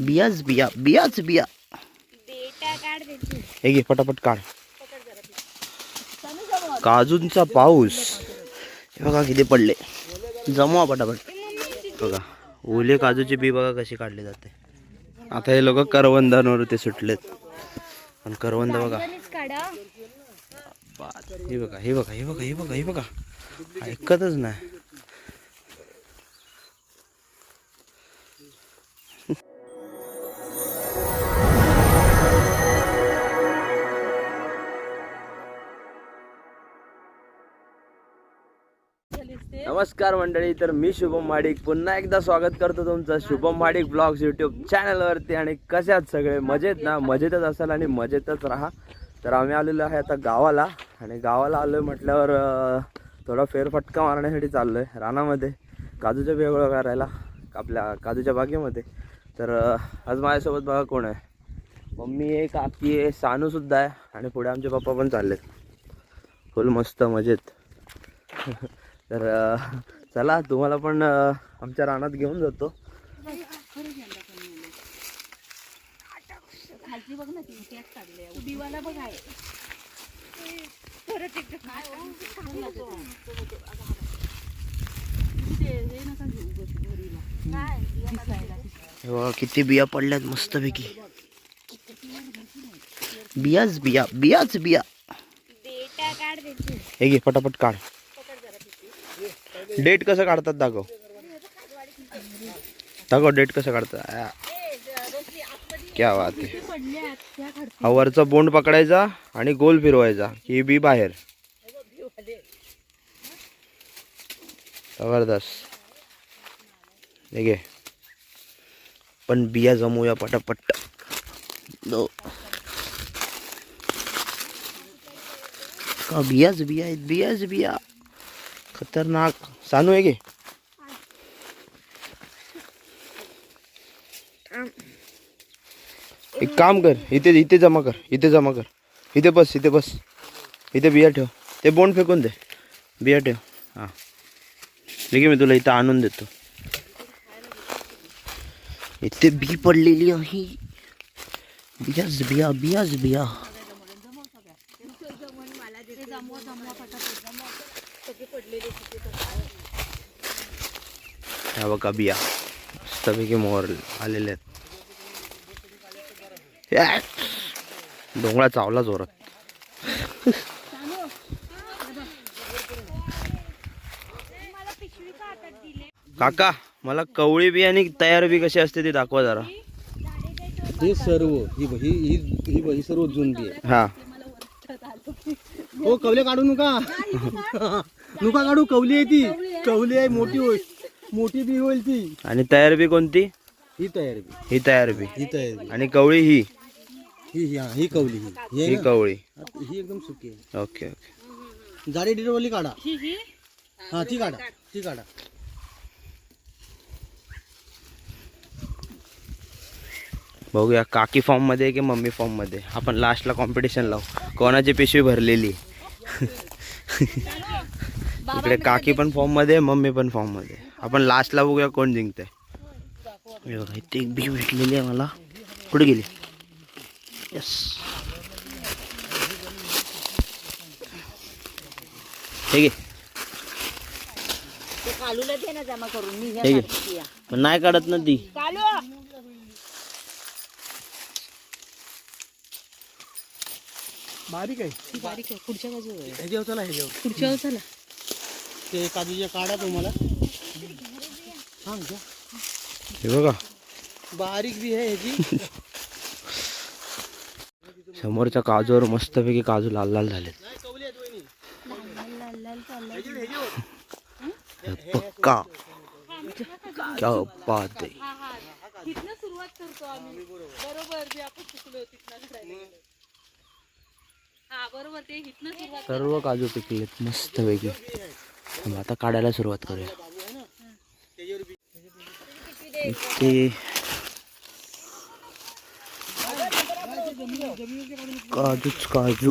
बियाच बिया बियाच बिया. हे घे पटापट काढ. काजूंचा पाऊस. हे बघा किती पडले. जमवा पटापट. बघा ओले काजूचे बी बघा कशी काढले जाते. आता हे लोक करवंदांवर ते सुटलेत. पण करवंद बघा. हे बघा हे बघा हे बघा हे बघा हे बघा. ऐकतच नाही. नमस्कार मंडळी तर मी शुभम माडिक. पुन्हा एकदा स्वागत करतो तुमचं शुभम माडिक ब्लॉग्स यूट्यूब चॅनलवरती आणि कशात सगळे? मजेत ना? मजेतच असाल आणि मजेतच राहा. तर आम्ही आलेलो आहे आता गावाला. आणि गावाला आलो म्हटल्यावर थोडा फेरफटका मारण्यासाठी चाललो आहे रानामध्ये. काजूच्या वेगळं करायला आपल्या काजूच्या बागेमध्ये. तर आज माझ्यासोबत बघा कोण आहे. मम्मी आहे काकी आहे सानूसुद्धा आहे. आणि पुढे आमचे पप्पा पण चाललेत. फुल मस्त मजेत. तर चला तुम्हाला पण आमच्या रानात घेऊन जातो. बघ ना बघ आहे. किती बिया पडल्यात मस्तपैकी. बियाच बिया बियाच बिया. बेटा काढ त्याची. हे घे पटापट काढ. डेट कसं काढतात दाखव. दाखव डेट कसं काढतात. क्या बात आहे. हा वरचा बोंड पकडायचा आणि गोल फिरवायचा ही बी बाहेर. जबरदस्त. ठीक आहे पण बिया जमूया पटापट. दो का बियाच बिया आहेत? बियाच बिया. खतरनाक। सानू है एक काम कर, इथे इथे जमा कर, इथे जमा कर। इथे बस इथे बस। इथे बिया ठेव। ते बोंड फेकून दे। बिया ठेव। हाँ। ठीक मी तुला इथं आणून देतो. इथे बी पडलेली आहे. बियाच बिया बियाच बिया. ह्या बघा बिया. मस्तपैकी मोहर आलेले आहेत. डोंगळा चावला जोरात. काका मला कवळी बी आणि तयार बी कशी असते ती दाखवा जरा. हे सर्व ही ही ही ही ही सर्व जुनबी आहे हा. हो कवले काढू नका. नुका काढू कवली आहे ती. कवली आहे. मोठी होईल. मोठी बी होईल ती. आणि तयार बी कोणती? ही तयार बी ही तयार बी ही तयार आणि कवळी ही? ही ही हा, ही कवली ही. ही आहे ही ना? कवळी. आता ही एकदम सुकी आहे. Okay okay. जाडी डिरवली काढा. हा ती काढा ती काढा. बघूया काकी फॉर्ममध्ये की मम्मी फॉर्ममध्ये. आपण लास्टला कॉम्पिटिशन लावू. कोणाची पिशवी भरलेली? इकडे काकी पण फॉर्ममध्ये मम्मी पण फॉर्ममध्ये आपण लास्टला बघूया कोण जिंकतंय. एक बी भेटलेली आहे मला. कुठे गेली? यस हे घे. हे नाही काढत ना ती. बारीक आहे. ती बारीक आहे. पुढच्या बाजूला ह्याच्यावर चला ह्याच्यावर पुढच्या चला ते काजूच्या काढा तुम्हाला. हा घ्या हे बघा. बारीक बी आहे ह्याची. समोरच्या काजूवर मस्तपैकी काजू लाल लाल झाले पक्का. क्या बात आहे. तिथनं सुरुवात करतो आम्ही. बरोबर जे आपण चुकलो तिथनं करायला गेलो. हा बरोबर ते हिथनं सुरुवात सर्व काजू पिकलेत मस्तपैकी मग आता काढायला सुरुवात करूया. इथे काजूच काजू.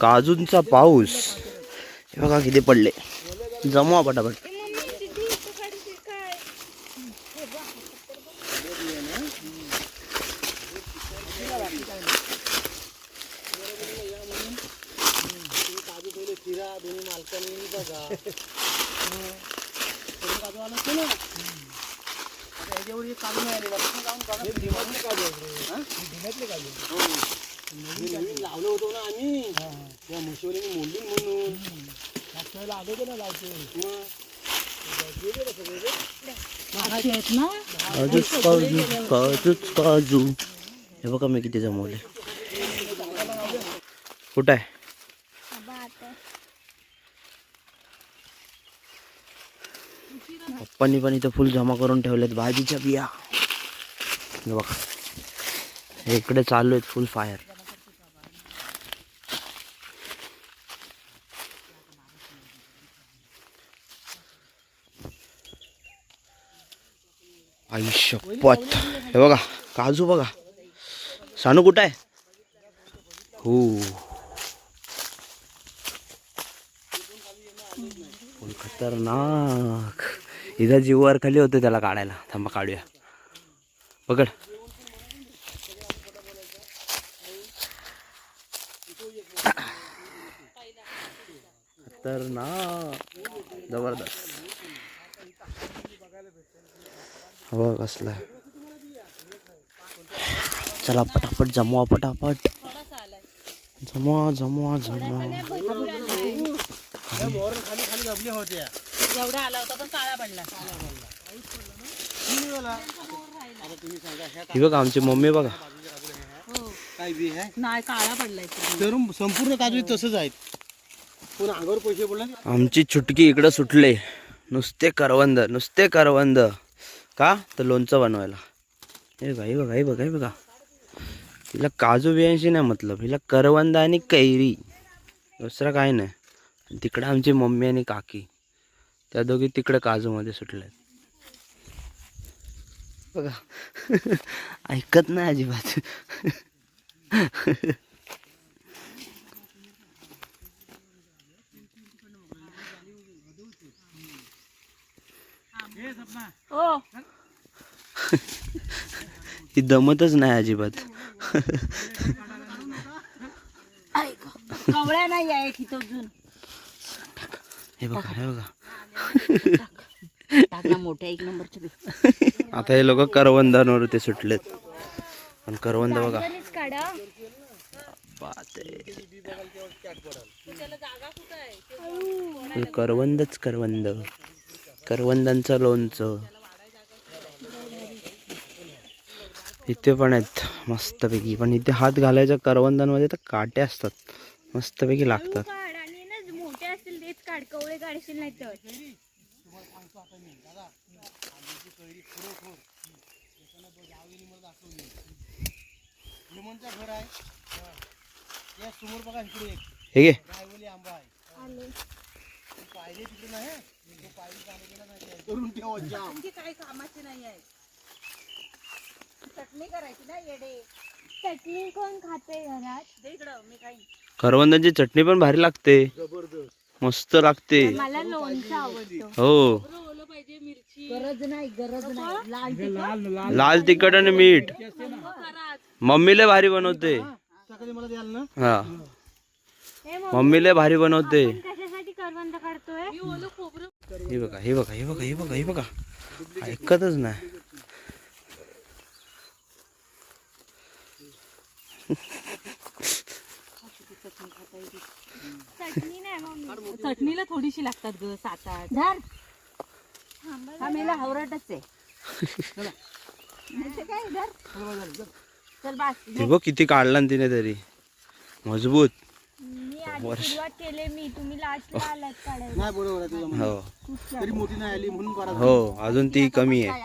काजूंचा पाऊस. हे बघा किती पडले. जमवा पटापट. मालकांनी बघा आले जाऊन बघा. आहेत. हा? काजू हो. हे नवीन लावलं होतं ना आम्ही. त्या मोडली म्हणून. मागच्या आलो होतो ना लावतो काजूच काजू हे बघा मी किती जमवले. कुठं आहे? पप्पांनी पण इथं फुल जमा करून ठेवलेत भाजीच्या बिया. बघा. इकडे चालू आहेत फुल फायर. आयुष्य पत हे बघा काजू बघा. सानू कुठं आहे? हो. खतरनाक. इथं जीवावर खाली होतं त्याला काढायला थांबा काढूया पकड ना जबरदस्त हो कसला चला पटापट जमवा पटापट जमवा जमवा जमवा आला होता पण काळा पडला. आता तुम्ही सांगा ह्या ही बघा आमची मम्मी बघा. काय बी आहे? नाही काळा पडलाय. तर संपूर्ण काजू तसंच आहेत. पण अंगावर पैसे आमची चुटकी इकडं सुटले. नुसते करवंद नुसते करवंद. का? तर लोणचं बनवायला. हे बघा हे बघा हे बघा हे बघा. हिला काजू बियांशी नाही मतलब. हिला करवंद आणि कैरी. दुसरं काय नाही. तिकडं आमची मम्मी आणि काकी. त्या दोघी तिकडे काजूमध्ये सुटल्या बघा. ऐकत नाही अजिबात. हो ती दमतच नाही अजिबात. कवळ्या नाही आहे तिथं अजून. हे बघा हे बघा. मोठ्या एक नंबरचे बी. आता हे लोक करवंदांवर ते सुटलेत. पण करवंद बघा. हे करवंदच करवंद. करवंदांचं लोणचं. इथे पण आहेत मस्तपैकी. पण इथे हात घालायच्या करवंदांमध्ये तर काटे असतात. मस्तपैकी लागतात काढ आणि ना मोठे असतील तेच काढ कवळे काढशील नाही तर. घर आहे. या समोर बघा इकडे एक. घे. रायवली आंबा आहे. तू पाहिले तिकडे नाही? तो पायरी चालू केला नाही काय. करून ठेवा जाम. ती काही कामाची नाही आहे. चटणी करायची ना येडे. चटणी कोण खाते घरात? दे इकडं मी करवंदांची चटणी पण भारी लागते. जबरदस्त. मस्त लागते. मला लोणचं आवडतं. हो. ओलं पाहिजे मिरची गरज नाही गरज नाही. लाल तिखट? लाल आणि मीठ. मम्मीले भारी बनवते. सकाळी मला द्याल ना? हा. हे. मग मम्मीले भारी बनवते. कशासाठी करवंद काढतोय? हे बघा हे बघा हे बघा हे बघा हे बघा. ऐकतच नाही. चटणीला थोडीशी लागतात ग सात आठ. धर. हा मेला हवरटच आहे. माहिती काय धर. चल बस. हे बघ किती काढला ना तिने तरी. मजबूत. मी आधी सुरुवात केली मी. तुम्ही लास्टला आलात काढायला. नाही बरोबर आहे तुझं म्हणणं. हो. तरी मोठी नाही आली म्हणून करा हो अजून ती कमी आहे.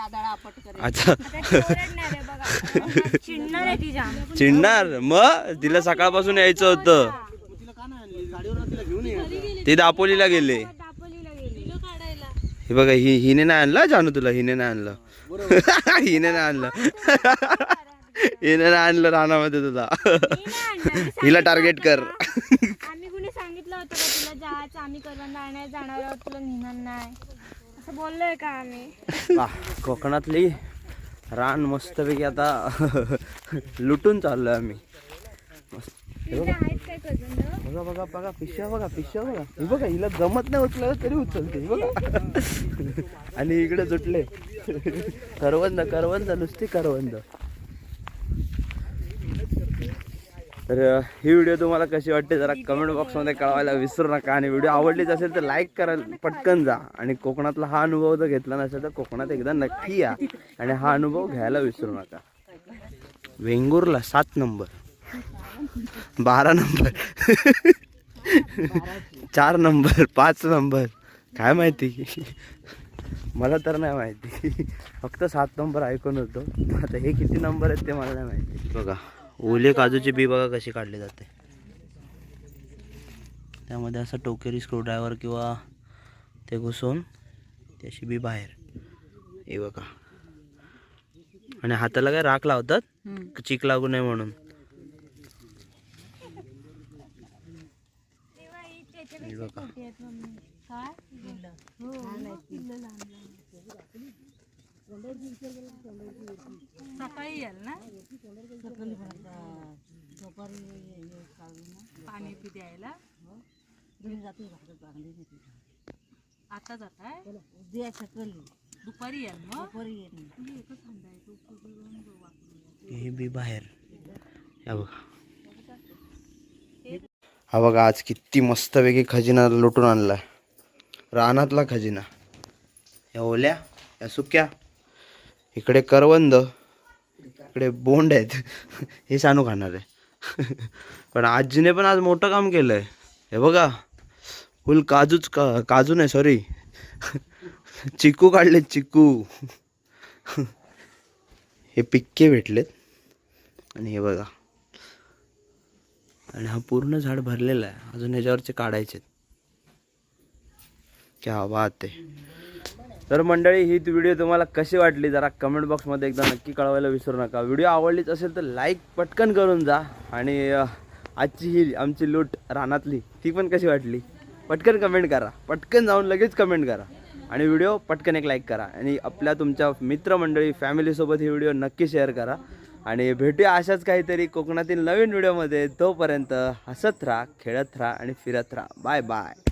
अच्छा आता ती ओरडणार आहे बघा. चिडणार आहे ती जाम. चिडणार? मग? तिला सकाळपासून यायचं होतं मग तिला का नाही आणली गाडीवर तिला घेऊन ये ते दापोलीला गेले. दापोलीला गेली. किलो काढायला. हे बघा ही हिने नाही आणलं जानू तुला? हिने नाही आणलं. हिने नाही आणलं. हिने नाही आणलं रानामध्ये तुला. हिला टार्गेट कर. होतं ना. आम्ही कुणी सांगितलं होतं का तुला जायचं? आम्ही करवंद आणायला जाणार आहोत तुला नेणार नाही. असं बोललोय का आम्ही? वा, कोकणातली रान मस्तपैकी आता लुटून चाललोय आम्ही. मस्त. काय करवंद बघा बघा बघा पिशव्या बघा पिशव्या बघा. हे बघा हिला जमत नाही उचलायला तरी उचलते हे बघा. आणि इकडे सुटले करवंद करवंद नुसती करवंद. तर ही व्हिडिओ तुम्हाला कशी वाटते जरा कमेंट बॉक्समध्ये कळवायला विसरू नका. आणि व्हिडिओ आवडलीच असेल तर लाईक करा पटकन जा. आणि कोकणातला हा अनुभव जर घेतला नसेल तर कोकणात एकदा नक्की या. आणि हा अनुभव घ्यायला विसरू नका. वेंगुर्ला सात नंबर. बारा नंबर. चार नंबर पाच नंबर. काय माहिती? मला तर नाही माहिती. फक्त सात नंबर ऐकून होतो. आता हे किती नंबर आहेत ते मला नाही माहिती. बघा ओले काजूची बी बघा कशी काढली जाते. त्यामध्ये असं टोकेरी स्क्रूड्रायव्हर किंवा ते घुसवून त्याची बी बाहेर. हे बघा. आणि हाताला काय राख लावतात? चिक लागू नये म्हणून तेव्हा ही त्याच्यापेक्षा हे बघा. हो पिल्लं लहान लहान. सकाळी याल ना? पाणी पी द्यायला? आता जाताय? दुपारी याल मग? हे बी बाहेर. हा बघा. हा बघा आज किती मस्तपैकी खजिना लुटून आणला रानातला खजिना. या ओल्या या सुक्या. इकडे करवंद इकडे बोंड आहेत. हे सानू खाणार आहे. पण आजीने पण आज मोठं काम केलं आहे हे बघा फुल काजूच का काजू नाही सॉरी चिकू काढले चिकू. हे पिक्के भेटलेत. आणि हे बघा. आणि हा पूर्ण झाड भरलेला आहे. अजून ह्याच्यावरचे काढायचे क्या बात आहे. तर मंडळी ही व्हिडिओ तुम्हाला कशी वाटली जरा कमेंट बॉक्समध्ये एकदा नक्की कळवायला विसरू नका. व्हिडिओ आवडलीच असेल तर लाईक पटकन करून जा. आणि आजची ही आमची लूट रानातली ती पण कशी वाटली? पटकन कमेंट करा. पटकन जाऊन लगेच कमेंट करा. आणि व्हिडिओ पटकन एक लाईक करा. आणि आपल्या तुमच्या मित्रमंडळी फॅमिलीसोबत ही व्हिडिओ नक्की शेअर करा. आणि भेटूया अशाच काहीतरी कोकणातील नवीन व्हिडिओमध्ये तोपर्यंत हसत राहा खेळत राहा आणि फिरत राहा. Bye bye